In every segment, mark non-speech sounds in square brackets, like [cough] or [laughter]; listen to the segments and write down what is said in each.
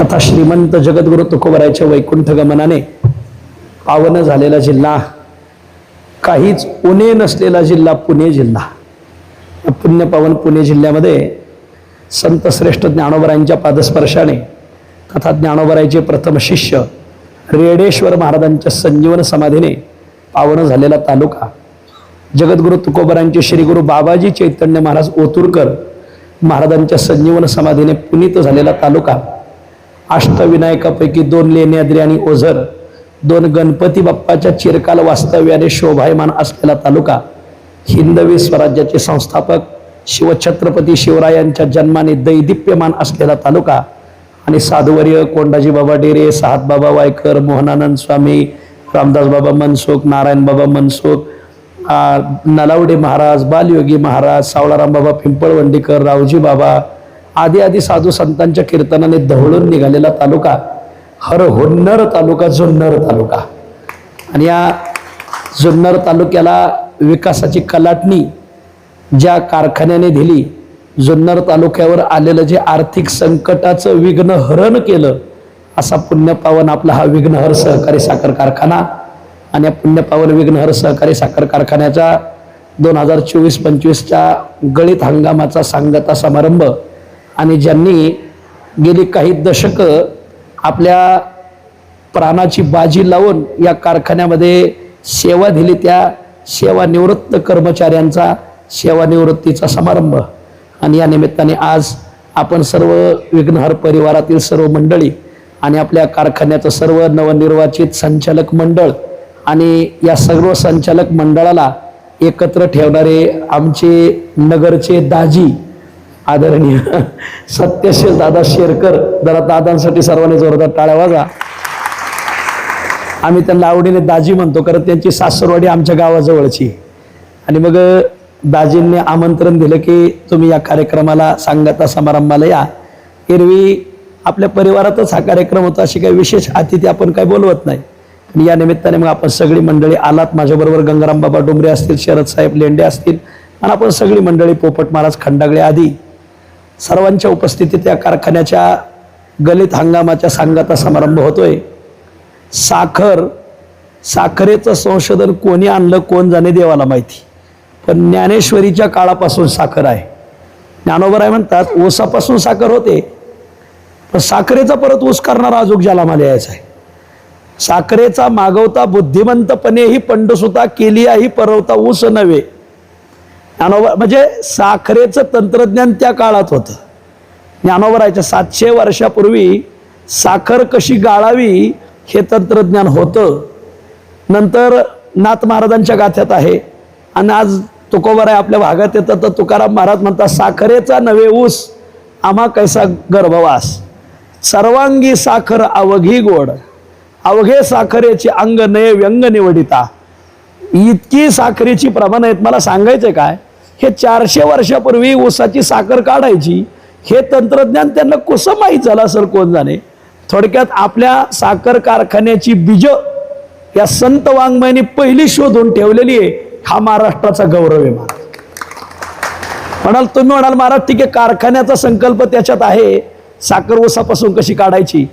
तथा श्रीमंत जगद्गुरु तुकोबरायच्या वैकुंठ गमनाने पावन झालेला जिल्हा काहीच उणे नसलेला जिल्हा पुणे जिल्हा. या पुण्यपावन पुणे जिल्ह्यामध्ये संत श्रेष्ठ ज्ञानोबरायांच्या पादस्पर्शाने तथा ज्ञानोबरायचे प्रथम शिष्य रेडेश्वर महाराजांच्या संजीवन समाधीने पावन झालेला तालुका. जगद्गुरु तुकोबरांचे श्रीगुरु बाबाजी चैतन्य महाराज ओतुरकर महाराजांच्या संजीवन समाधीने पुनीत झालेला तालुका. अष्टविनायकापैकी दोन लेण्याद्री आणि ओझर दोन गणपती बाप्पाच्या चिरकाल वास्तव्याने शोभायमान असलेला तालुका हिंदवी स्वराज्याचे संस्थापक शिवछत्रपती शिवरायांच्या जन्माने दैदिप्यमान असलेला तालुका आणि साधुवर्य कोंडाजी बाबा डेरे सात बाबा वायकर मोहनानंद स्वामी रामदास बाबा मनसुख नारायण बाबा मनसुख नलावडे महाराज बालयोगी महाराज सावळाराम बाबा पिंपळवंडीकर रावजी बाबा आधी आधी साधू संतांच्या कीर्तनाने धवळून निघालेला तालुका हर होन्नर तालुका जुन्नर तालुका. आणि या जुन्नर तालुक्याला विकासाची कलाटणी ज्या कारखान्याने दिली जुन्नर तालुक्यावर आलेलं जे आर्थिक संकटाचं विघ्नहरण केलं असा पुण्यपावन आपला हा विघ्नहर सहकारी साखर कारखाना. आणि या पुण्यपावन विघ्नहर सहकारी साखर कारखान्याचा दोन हजार चोवीस पंचवीसच्या गळीत हंगामाचा सांगता समारंभ आणि ज्यांनी गेली काही दशकं आपल्या प्राणाची बाजी लावून या कारखान्यामध्ये सेवा दिली त्या सेवानिवृत्त कर्मचाऱ्यांचा सेवानिवृत्तीचा समारंभ. आणि या निमित्ताने आज आपण सर्व विघ्नहर परिवारातील सर्व मंडळी आणि आपल्या कारखान्याचं सर्व नवनिर्वाचित संचालक मंडळ आणि या सर्व संचालक मंडळाला एकत्र ठेवणारे आमचे नगरचे दाजी आदरणीय सत्यशील दादा शेरकर जरा दादांसाठी सर्वांनी जोरदार टाळ्या वाजा आम्ही त्यांना आवडीने दाजी म्हणतो कारण त्यांची सासरवाडी आमच्या गावाजवळची आणि मग दाजींनी आमंत्रण दिलं की तुम्ही या कार्यक्रमाला सांगता समारंभाला या. एरवी आपल्या परिवारातच हा कार्यक्रम होता अशी काही विशेष अतिथी आपण काही बोलवत नाही. आणि या निमित्ताने मग आपण सगळी मंडळी आलात. माझ्याबरोबर गंगाराम बाबा डोंगरे असतील शरद साहेब लेंडे असतील. आणि आपण सगळी मंडळी पोपट महाराज खंडागळे आधी सर्वांच्या उपस्थितीत या कारखान्याच्या गलित हंगामाच्या सांगाचा समारंभ होतोय. साखर साखरेचं संशोधन कोणी आणलं कोण जाणे देवाला माहिती. पण ज्ञानेश्वरीच्या काळापासून साखर आहे. ज्ञानोबराय म्हणतात ऊसापासून साखर होते. पण साखरेचा परत ऊस करणारा अजूक ज्याला मला यायचा आहे. साखरेचा मागवता बुद्धिमंतपणे ही पंडसुता केली ही परवता ऊस नव्हे. ज्ञानोबा म्हणजे साखरेचं तंत्रज्ञान त्या काळात होतं. ज्ञानोबरायच्या सातशे वर्षापूर्वी साखर कशी गाळावी हे तंत्रज्ञान होतं. नंतर नाथ महाराजांच्या गाथ्यात आहे. आणि आज तुकोबराय आपल्या भागात येतं तर तुकाराम महाराज म्हणतात साखरेचा नवे ऊस आम्हा कैसा गर्भवास. सर्वांगी साखर अवघी गोड. अवघे साखरेची अंग नये व्यंग निवडिता. इतकी साखरेची प्रमाण आहेत. मला सांगायचं काय? हे चारशे वर्षापूर्वी ऊसाची साखर काढायची हे तंत्रज्ञान त्यांना कसं माहीत झालं असेल कोण जाणे? थोडक्यात आपल्या साखर कारखान्याची बीज या संत वाङ्मयाने पहिली शोधून ठेवलेली आहे हा महाराष्ट्राचा गौरव आहे महाराज. म्हणाल तुम्ही म्हणाल महाराज ठीक आहे कारखान्याचा संकल्प त्याच्यात आहे साखर ऊसापासून कशी काढायची?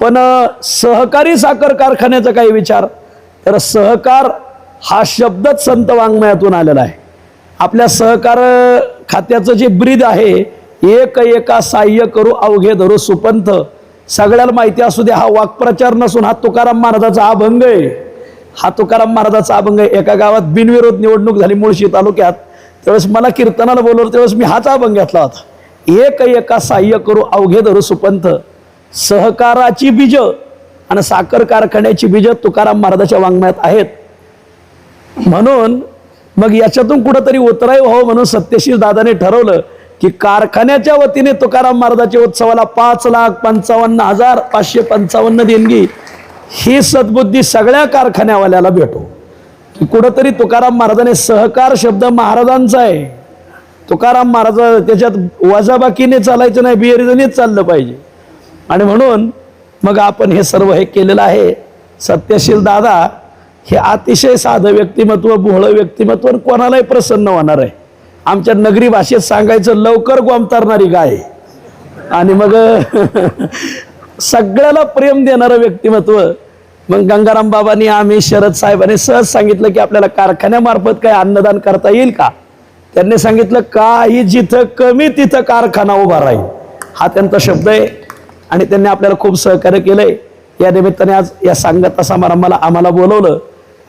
पण सहकारी साखर कारखान्याचा काही विचार तर सहकार हा शब्दच संत वाङ्मयातून आलेला आहे. आपल्या सहकार खात्याचं जे ब्रीद आहे एक एका साह्य करू अवघे धरू सुपंथ. सगळ्याला माहिती असू दे हा वाक्प्रचार नसून हा तुकाराम महाराजाचा अभंग आहे. हा तुकाराम महाराजाचा अभंग आहे. एका गावात बिनविरोध निवडणूक झाली मुळशी तालुक्यात. त्यावेळेस मला कीर्तनाला बोलवलं त्यावेळेस मी हाच अभंग घेतला होता. एक एका साह्य करू अवघे धरू सुपंथ. सहकाराची बीज आणि साखर कारखान्याची बीज तुकाराम महाराजाच्या वाङ्मयात आहेत. म्हणून मग याच्यातून कुठंतरी उतराई व्हावं म्हणून सत्यशील दादाने ठरवलं की कारखान्याच्या वतीने तुकाराम महाराजाच्या उत्सवाला पाच लाख पंचावन्न हजार पाचशे पंचावन्न देणगी ही सद्बुद्धी सगळ्या कारखान्यावाल्याला भेटो. की कुठंतरी तुकाराम महाराजाने सहकार शब्द महाराजांचा आहे. तुकाराम महाराज त्याच्यात वजाबाकीने चालायचं नाही बिअरिजनीच चाललं पाहिजे. आणि म्हणून मग आपण हे सर्व हे केलेलं आहे. सत्यशील दादा हे अतिशय साधं व्यक्तिमत्व भोळं व्यक्तिमत्व कोणालाही प्रसन्न होणार आहे. आमच्या नगरी भाषेत सांगायचं लवकर गोमतारणारी गाय. आणि मग [laughs] सगळ्याला प्रेम देणारं व्यक्तिमत्व. मग गंगाराम बाबांनी आम्ही शरद साहेबांनी सहज सांगितलं की आपल्याला कारखान्यामार्फत काय अन्नदान करता येईल का? त्यांनी सांगितलं काही जिथं कमी तिथं कारखाना उभा राहील. हा त्यांचा शब्द आहे. आणि त्यांनी आपल्याला खूप सहकार्य केलंय. या निमित्ताने आज या सांगता समारंभाला आम्हाला बोलवलं.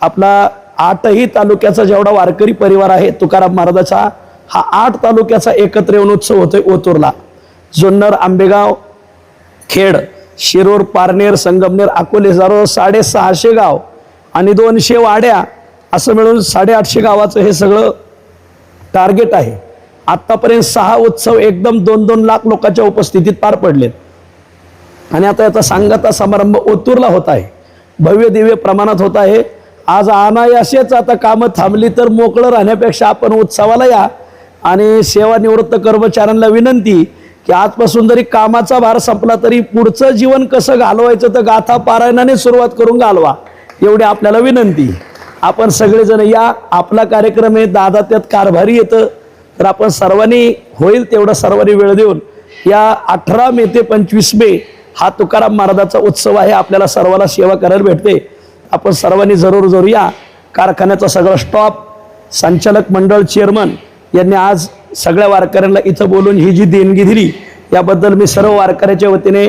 आपला आठही तालुक्याचा जेवढा वारकरी परिवार आहे तुकाराम महाराजाचा हा आठ तालुक्याचा एकत्र येऊन उत्सव होतोय ओतूरला. जुन्नर आंबेगाव खेड शिरूर पारनेर संगमनेर अकोले जवळ साडेसहाशे गाव आणि दोनशे वाड्या असं मिळून साडेआठशे गावाचं हे सगळं टार्गेट आहे. आत्तापर्यंत सहा उत्सव एकदम दोन दोन लाख लोकांच्या उपस्थितीत पार पडलेत. आणि आता याचा सांगता समारंभ ओतूरला होत आहे. भव्य दिव्य प्रमाणात होत आहे. आज अनायासेच आता कामं थांबली तर मोकळं राहण्यापेक्षा आपण उत्सवाला या. आणि सेवानिवृत्त कर्मचाऱ्यांना विनंती की आजपासून जरी कामाचा भार संपला तरी पुढचं जीवन कसं घालवायचं तर गाथा पारायणाने सुरुवात करून घालवा. एवढी आपल्याला विनंती. आपण सगळेजण या. आपला कार्यक्रम आहे. दादा त्यात कारभारी येतं. तर आपण सर्वांनी होईल तेवढा सर्वांनी वेळ देऊन या अठरा मे ते पंचवीस मे हा तुकाराम महाराजाचा उत्सव आहे. आपल्याला सर्वांना सेवा करायला भेटते. आपण सर्वांनी जरूर जरूर या कारखान्याचा सगळा स्टॉप संचालक मंडळ चेअरमन यांनी आज सगळ्या वारकऱ्यांना इथं बोलून ही जी देणगी दिली याबद्दल मी सर्व वारकऱ्याच्या वतीने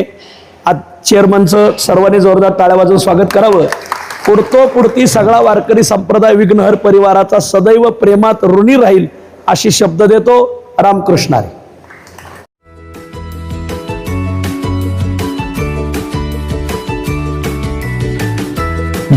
आज चेअरमनचं सर्वांनी जोरदार टाळ्या वाजवून स्वागत करावं. पुरतो सगळा वारकरी संप्रदाय विघ्नहर परिवाराचा सदैव प्रेमात ऋणी राहील अशी शब्द देतो रामकृष्णारी